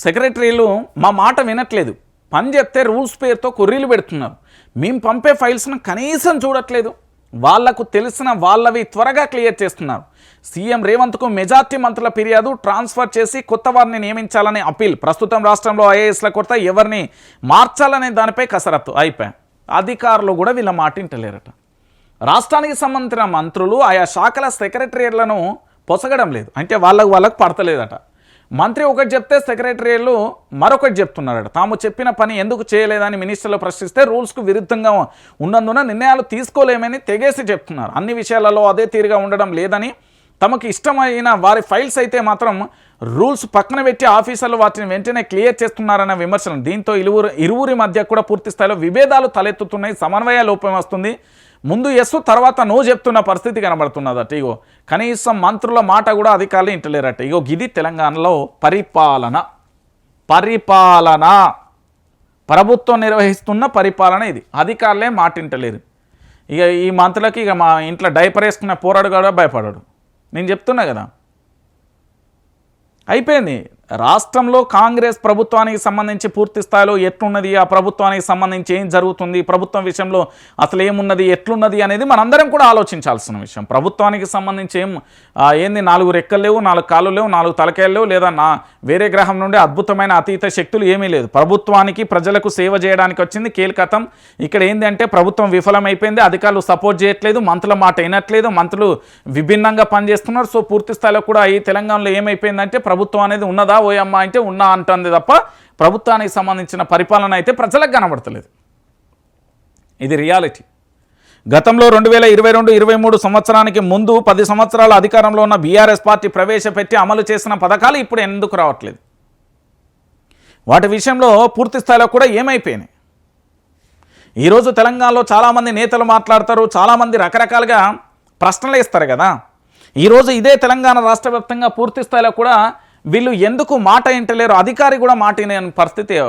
సెక్రటరీలు మా మాట వినట్లేదు. పని చెప్తే రూల్స్ పేరుతో కొర్రీలు పెడుతున్నారు. మేము పంపే ఫైల్స్ను కనీసం చూడట్లేదు. వాళ్ళకు తెలిసిన వాళ్ళవి త్వరగా క్లియర్ చేస్తున్నారు. సీఎం రేవంత్కు మెజార్టీ మంత్రుల ఫిర్యాదు ట్రాన్స్ఫర్ చేసి కొత్త వారిని నియమించాలనే అప్పీల్ ప్రస్తుతం రాష్ట్రంలో ఐఏఎస్ల కొరత ఎవరిని మార్చాలనే దానిపై కసరత్తు అయిపోయా అధికారులు కూడా వీళ్ళ మాట వింటలేరట. రాష్ట్రానికి సంబంధించిన మంత్రులు ఆయా శాఖల సెక్రటరీలను పొసగడం లేదు. అంటే వాళ్ళకు వాళ్ళకు పడతలేదట. మంత్రి ఒకటి చెప్తే సెక్రటరీలు మరొకటి చెప్తున్నారట. తాము చెప్పిన పని ఎందుకు చేయలేదని మినిస్టర్లు ప్రశ్నిస్తే రూల్స్కు విరుద్ధంగా ఉన్నందున నిర్ణయాలు తీసుకోలేమని తెగేసి చెప్తున్నారు. అన్ని విషయాలలో అదే తీరుగా ఉండడం లేదని తమకు ఇష్టమైన వారి ఫైల్స్ అయితే మాత్రం రూల్స్ పక్కన పెట్టి ఆఫీసర్లు వాటిని వెంటనే క్లియర్ చేస్తున్నారన్న విమర్శలు. దీంతో ఇరువురు ఇరువురి మధ్య కూడా పూర్తి స్థాయిలో విభేదాలు తలెత్తుతున్నాయి. సమన్వయ లోపం వస్తుంది. ముందు ఎస్ తర్వాత నో చెప్తున్న పరిస్థితి కనబడుతున్నదట ఇగో. కనీసం మంత్రుల మాట కూడా అధికారులు ఇంటలేరట ఇగో. ఇది తెలంగాణలో పరిపాలన. పరిపాలన. ప్రభుత్వం నిర్వహిస్తున్న పరిపాలన ఇది. అధికారులే మాట ఇంటలేరు. ఇక ఈ మంత్రులకి ఇక మా ఇంట్లో డైపర్ వేసుకున్న పోరాడు కూడా భయపడాడు. నేను చెప్తున్నా కదా. అయిపోయింది. రాష్ట్రంలో కాంగ్రెస్ ప్రభుత్వానికి సంబంధించి పూర్తి స్థాయిలో ఎట్లున్నది? ఆ ప్రభుత్వానికి సంబంధించి ఏం జరుగుతుంది? ప్రభుత్వం విషయంలో అసలు ఏమున్నది? ఎట్లున్నది అనేది మనందరం కూడా ఆలోచించాల్సిన విషయం. ప్రభుత్వానికి సంబంధించి ఏం ఏంది? నాలుగు రెక్కలు లేవు నాలుగు కాళ్ళు లేవు నాలుగు తలకాయలు లేవు లేదా నా వేరే గ్రహం నుండి అద్భుతమైన అతీత శక్తులు ఏమీ లేదు. ప్రభుత్వానికి ప్రజలకు సేవ చేయడానికి వచ్చింది కీలకతం. ఇక్కడ ఏంది అంటే ప్రభుత్వం విఫలమైపోయింది అధికారులు సపోర్ట్ చేయట్లేదు మంత్రుల మాట వినట్లేదు మంత్రులు విభిన్నంగా పనిచేస్తున్నారు. సో పూర్తి స్థాయిలో కూడా ఈ తెలంగాణలో ఏమైపోయిందంటే ప్రభుత్వం అనేది ఉన్నదా ఓయమ్మ అంటే ఉన్నా అంటుంది తప్ప ప్రభుత్వానికి సంబంధించిన పరిపాలన అయితే ప్రజలకు కనబడతలేదు. ఇది రియాలిటీ. గతంలో రెండు వేల ఇరవై రెండు ఇరవై మూడు సంవత్సరానికి ముందు పది సంవత్సరాల అధికారంలో ఉన్న బీఆర్ఎస్ పార్టీ ప్రవేశపెట్టి అమలు చేసిన పథకాలు ఇప్పుడు ఎందుకు రావట్లేదు? వాటి విషయంలో పూర్తి స్థాయిలో కూడా ఏమైపోయినాయి? ఈరోజు తెలంగాణలో చాలామంది నేతలు మాట్లాడతారు చాలామంది రకరకాలుగా ప్రశ్నలు ఇస్తారు కదా. ఈరోజు ఇదే తెలంగాణ రాష్ట్ర వ్యాప్తంగా పూర్తి స్థాయిలో కూడా వీళ్ళు ఎందుకు మాట వింటలేరు? అధికారి కూడా మాట వినే పరిస్థితి.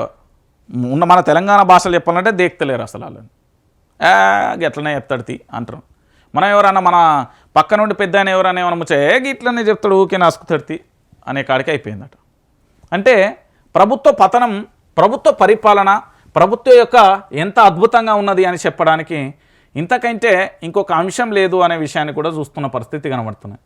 ఉన్న మన తెలంగాణ భాషలు చెప్పాలంటే దేక్తలేరు అసలు వాళ్ళని. ఎట్లనే గట్లనే అంటారు. మనం ఎవరన్నా మన పక్క నుండి పెద్ద ఆయన ఎవరైనా ఏమైనా ముచ్చే గిట్లనే చెప్తాడు ఊకే నాసుకుతడితి అనే కాడికి అయిపోయిందట. అంటే ప్రభుత్వ పతనం ప్రభుత్వ పరిపాలన ప్రభుత్వం యొక్క ఎంత అద్భుతంగా ఉన్నది అని చెప్పడానికి ఇంతకంటే ఇంకొక అంశం లేదు అనే విషయాన్ని కూడా చూస్తున్న పరిస్థితి కనబడుతున్నాయి.